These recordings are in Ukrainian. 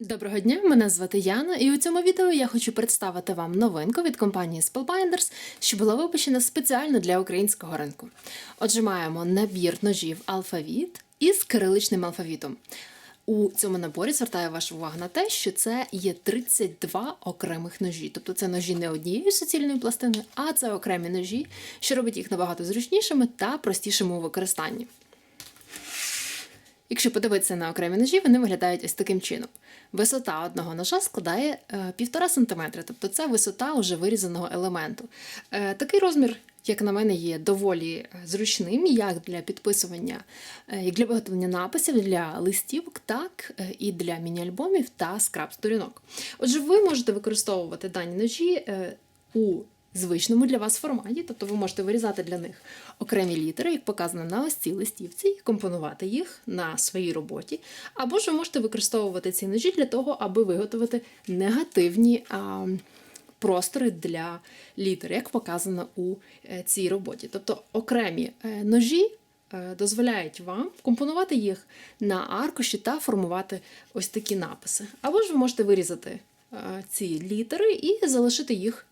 Доброго дня, мене звати Яна, і у цьому відео я хочу представити вам новинку від компанії Spellbinders, що була випущена спеціально для українського ринку. Отже, маємо набір ножів алфавіт із кириличним алфавітом. У цьому наборі звертаю вашу увагу на те, що це є 32 окремих ножі. Тобто це ножі не однієї суцільної пластини, а це окремі ножі, що робить їх набагато зручнішими та простішими у використанні. Якщо подивитися на окремі ножі, вони виглядають ось таким чином. Висота одного ножа складає е, 1,5 см, тобто це висота уже вирізаного елементу. Е, Такий розмір, як на мене, є доволі е, зручним як для підписування, е, як для виготовлення написів, для листівок, так е, і для міні-альбомів та скраб-сторінок. Отже, ви можете використовувати дані ножі е, у звичному для вас форматі, тобто ви можете вирізати для них окремі літери, як показано на ось цій листівці, і компонувати їх на своїй роботі. Або ж ви можете використовувати ці ножі для того, аби виготовити негативні а, простори для літер, як показано у е, цій роботі. Тобто окремі е, ножі. е, Дозволяють вам компонувати їх на аркуші та формувати ось такі написи. Або ж ви можете вирізати ці літери і залишити їх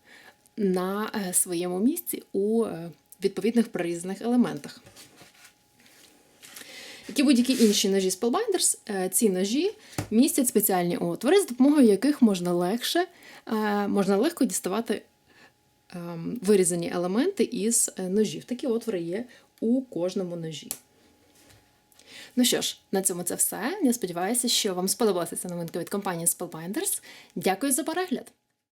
на е, своєму місці у е, відповідних прорізаних елементах. Як і будь-які інші ножі Spellbinders, е, ці ножі містять спеціальні отвори, з допомогою яких можна легше, можна легко діставати ем, вирізані елементи із ножів. Такі отвори є у кожному ножі. Ну що ж, на цьому це все. Я сподіваюся, що вам сподобалася ця новинка від компанії Spellbinders. Дякую за перегляд!